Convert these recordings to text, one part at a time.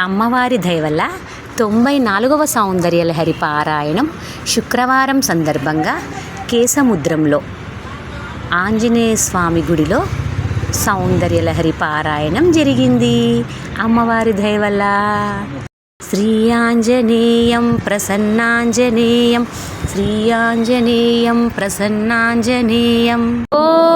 అమ్మవారి దయవల్ల తొంభై నాలుగవ సౌందర్యలహరి పారాయణం శుక్రవారం సందర్భంగా కేసముద్రంలో ఆంజనేయ స్వామి గుడిలో సౌందర్యలహరి పారాయణం జరిగింది. అమ్మవారి దయవల్ల శ్రీ ఆంజనేయం ప్రసన్నాంజనేయం శ్రీ ఆంజనేయం ప్రసన్నాంజనేయం. ఓ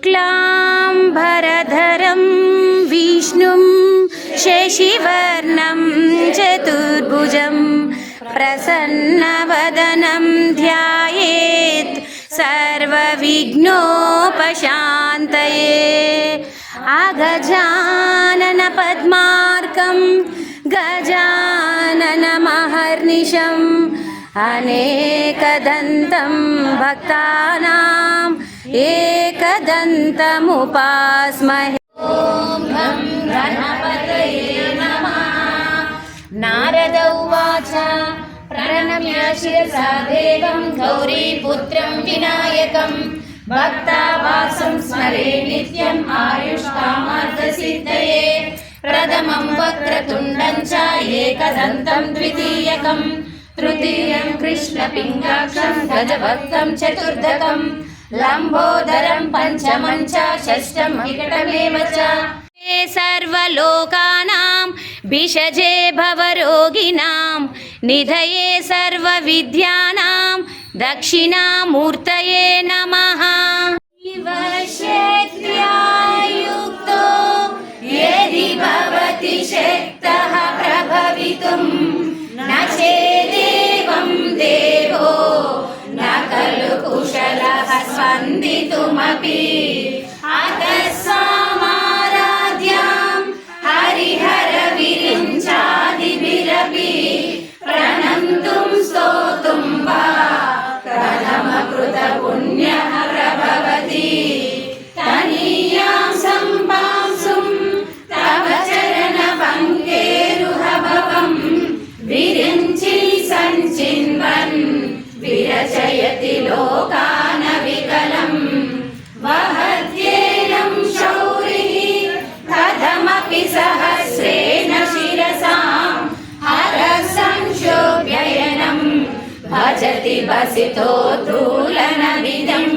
शुक्लाम्बरधरं विष्णुं शशिवर्णं चतुर्भुजं प्रसन्नवदनं ध्यायेत् सर्वविघ्नोपशान्तये अगजाननपद्मार्कं गजाननमहर्निशम् अनेकदन्तं भक्तानाम् एकदन्तमुपास्महे ॐ गं गणपतये नमः नारद उवाच प्रणम्य शिरसा देवं गौरीपुत्रं विनायकं भक्तावासं स्मरे नित्यम् आयुष्कामार्थसिद्धये प्रथमं वक्रतुण्डं च एकदन्तं द्वितीयकम् तृतीयं कृष्णपिङ्गाक्षं गजभक्तं चतुर्दकं लम्बोदरं पञ्चमं च षष्ठं विकटमेव च हे सर्वलोकानां भिषजे भवरोगिणां निधये सर्वविद्यानां दक्षिणामूर्तये नमः शिवशक्त्यायुक्तो यदि भवति शक्तः प्रभवितुम् न चेदेवं देवो न खलु कुशलः स्पन्दितुमपि अतः सामाराध्यां हरिहरविरिञ्चादिभिरपि प्रणन्तुं स्तोतुं वा प्रथमकृतपुण्यः विरचयति लोकानविकलम् वहत्येनं शौरिः कथमपि सहस्रेण शिरसाम् हरः संशोभ्ययनम् भजति वसितो धूलनविदम्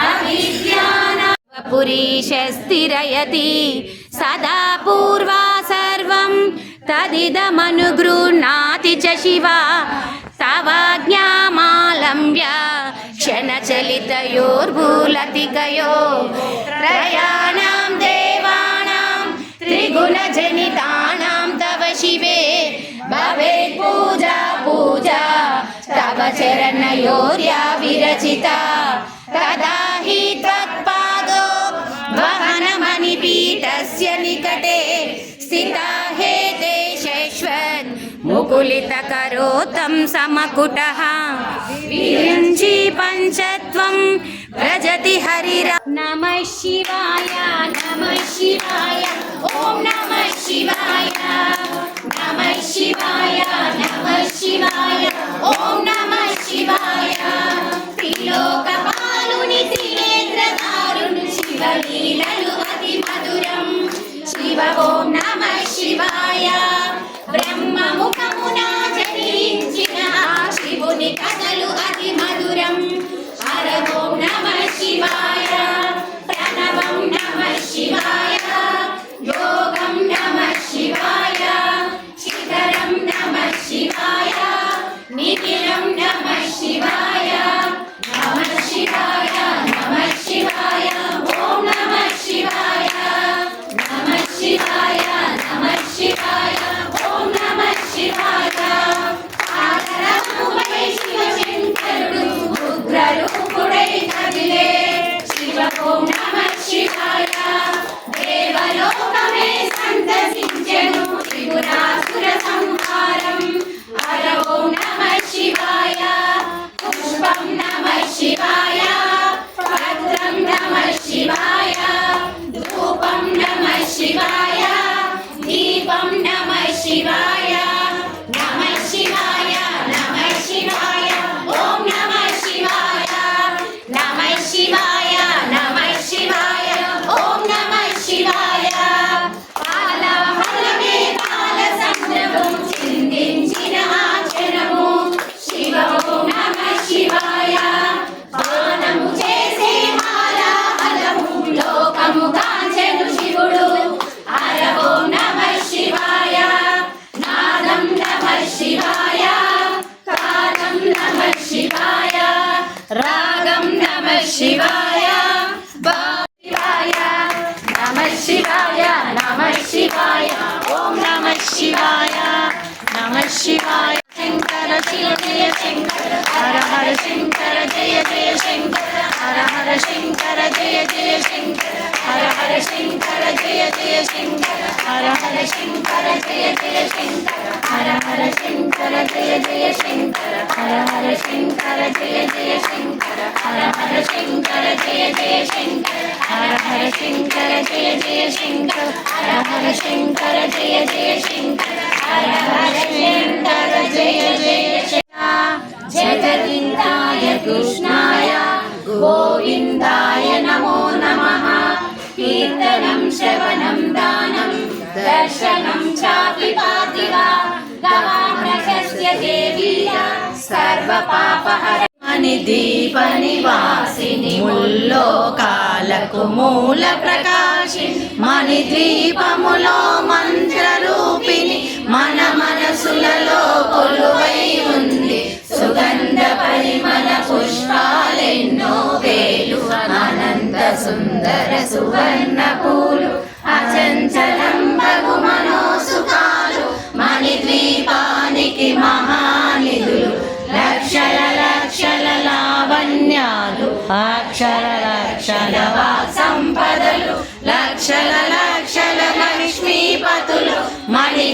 अविद्याना पुरीशस्थिरयति सदा पूर्वा सर्वं तदिदमनुगृह्णाति च शिवा तवाज्ञामालम्ब्य क्षणचलितयोर्भूलतिकयो। त्रयाणां देवानां त्रिगुणजनितानां तव शिवे। भवेत् पूजा पूजा, तव चरणयोर्या विरचिता। तदा हि त्वत्पादो वहनमणिपीठस्य निकटे स्थिता। कुलितकरोतं समकुटः विरुञ्जी पञ्चत्वं व्रजति हरिरा नमः शिवाय नमः शिवाय ॐ नमः शिवाय नमः शिवाय नमः शिवाय ॐ नमः शिवाय त्रिलोकपालुनि त्रिनेत्रदारुणु शिवलीललु अति मधुरं शिव ॐ नमः शिवाय శివాయ. ఓం నమ శివాయ. నమ శివాయ. శంకర శివ జయ శంకర. హర హర శంకర జయ జయ శంకర. హర హర శంకర జయ జయ శంకర హర హర శంకర జయ జయ శంకర హర హర శంకర జయ జయ శంకర హర హర శంకర జయ జయ శంకర హర హర శంకర జయ జయ శంకర హర హర శంకర జయ జయ శంకర హర హర శంకర జయ జయ శంకర హర హర శంకర జయ జయ శంకర హర హర శంకర జయ జయ శంకర జగదిందాయ కృష్ణాయ गोविन्दाय नमो नमः कीर्तनं श्रवणं दानं दर्शनं चापि पाति वा गवामृगस्य देवीय सर्वपापहर मणिदीपनिवासिनि मुल्लोकालकु मूलप्रकाशिनि मणिद्वीपमुलो मन्त्ररूपिणि मन मनसुలలో కొలువై వేలు అనంత సుందర సువర్ణ పూలు అచంచలం బగు మనోసుకాలు మణి ద్వీపానికి మహానిధులు లక్షల లక్షల లావణ్యాలు అక్షర లక్షల సంపదలు లక్షల లక్షల లక్ష్మీపతులు మణి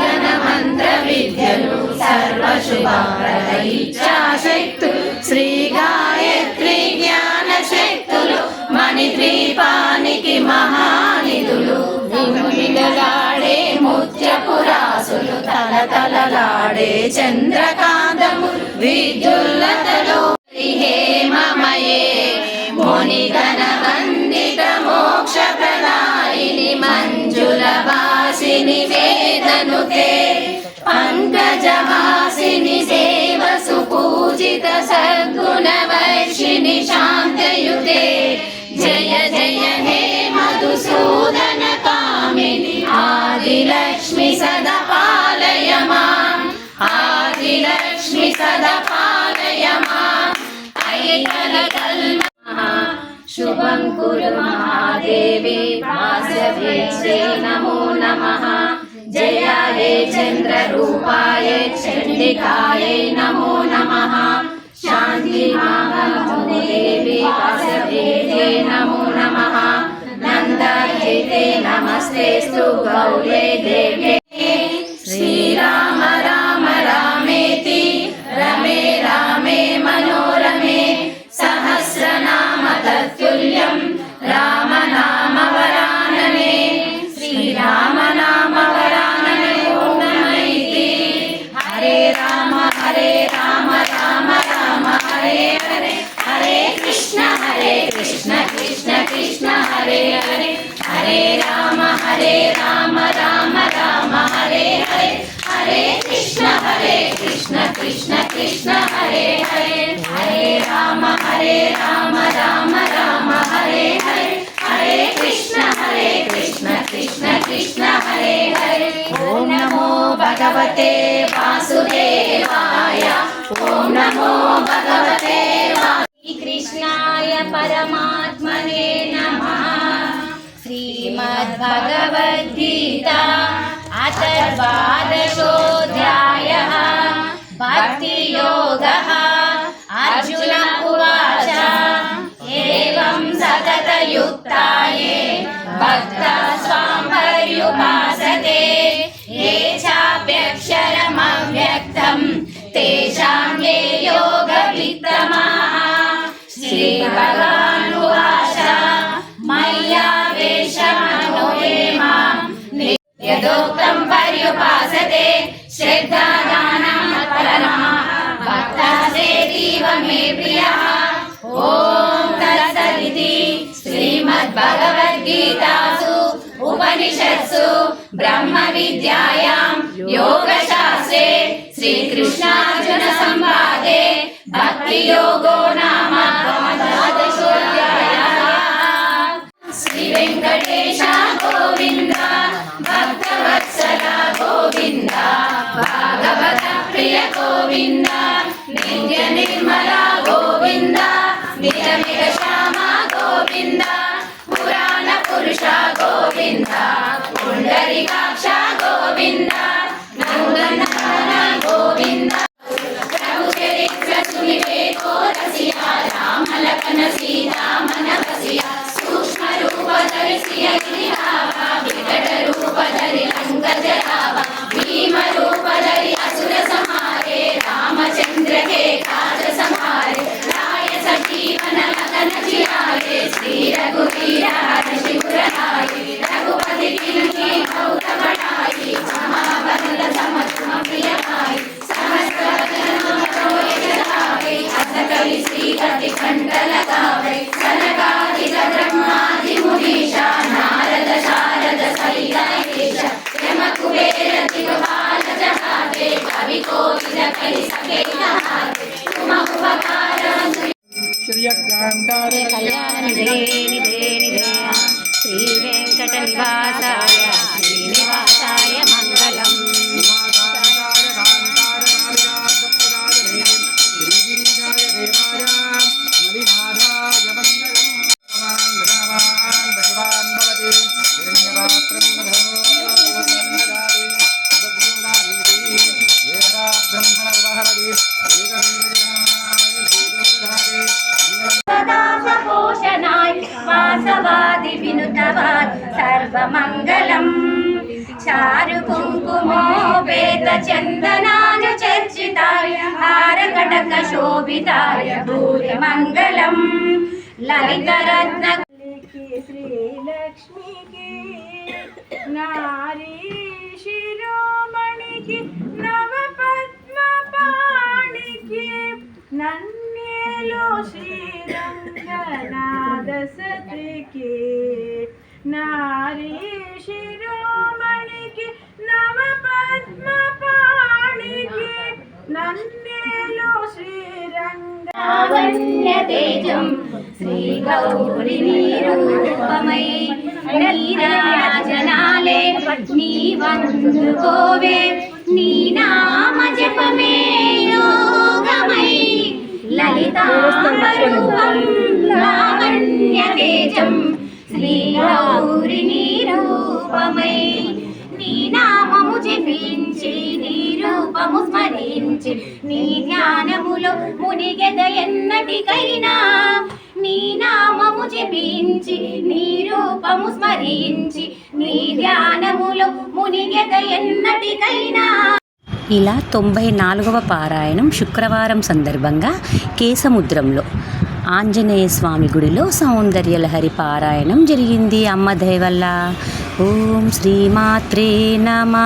గణ మంత్ర విద్యలు సర్వ శుభారద శ్రీ ద్వీపానికి మహానిధులు. విలలాడే ముత్యపురాసులు తల తలలాడే చంద్రకాంతము విద్యుల్లతలో హేమమయే మునిగణ వందిత మోక్ష ప్రదాయిని మంజుల వాసిని వేదనుతే పంకజవాసిని సేవ సుపూజిత సద్గుణ వర్షిణి శాంతయుతే. జయ జయ హే మధుసూదన కామిని. ఆదిలక్ష్మి సదా పాలయ మాం ఆదిలక్ష్మి సదా పాలయ మాం ఐకల కల్మ శుభం కురు మహాదేవి. వాసవేశ్వే నమో నమః. జయాయే చంద్రరూపాయే చండికాయ నమో నమః. శాంతి దేవి. नमो नमः नन्दायै ते नमस्ते स्तु गौरे देवे श्रीराम राम रामेति रमे रामे मनोरमे सहस्रनाम तत्तुल्यं राम కృష్ణ కృష్ణ కృష్ణ హరే హరే. హరే రామ హరే రామ రామ రామ హరే హరే. హరే కృష్ణ హరే కృష్ణ కృష్ణ కృష్ణ హరే హరే. ఓం నమో భగవతే వాసుదేవాయ. ఓం నమో భగవతే కృష్ణాయ పరమాత్మనే నమ. శ్రీమద్భగవద్గీత. అథర్వాదశో भक्तियोगः। अर्जुन उवाच एवं सततयुक्ताये भक्ता स्वां पर्युपासते ये चाप्यक्षरमव्यक्तं तेषां ये योगवित्तमाः। श्रीभगवानुवाच श्रीमद्भगवद्गीतासु उपनिषत्सु ब्रह्म विद्यायां योगशास्त्रे श्रीकृष्णार्जुनसंवादे भक्तियोगो नाम द्वादशोऽध्यायः श्रीवेङ्कटेश गोविन्द भक्तवत्सल गोविन्द भागवत प्रिय गोविन्द గోవింద గంగన్న శ్రియకాంతాయ కళ్యాణనిధే నిధే నిధే. శ్రీ వెంకట నివాసాయ శ్రీనివాసాయ మంగళం. మాతాయ కాంతాయ సర్వమంగళం. చారు కుంకుమోపేత చందనాను చర్చితాయ హారకటక శోభితాయ భూరి మంగళం లలిత రత్న శ్రీలక్ష్మికి నారీ నారీ శిరోమణికి నవ పద్మ పాణికి నందేలో లావణ్య తేజం. శ్రీ గౌరి రూపమై నీరాజనాలే నీ వందుకోవే నీ నామ జపమే యోగమై. లలితాంబరూపం లావణ్య తేజం. శ్రీ గౌరి నిరూపమై నీ నామము జపించి నీ రూపము స్మరించి నీ ధ్యానములో మునిగెద ఎన్నటికైనా నీ నామము జపించి నీ రూపము స్మరించి నీ ధ్యానములో మునిగెద ఎన్నటికైనా. ఇలా తొంభై నాలుగవ పారాయణం శుక్రవారం సందర్భంగా కేసముద్రంలో ఆంజనేయ స్వామి గుడిలో సౌందర్యలహరి పారాయణం జరిగింది అమ్మ దయవల్ల. ఓం శ్రీమాత్రే నమ.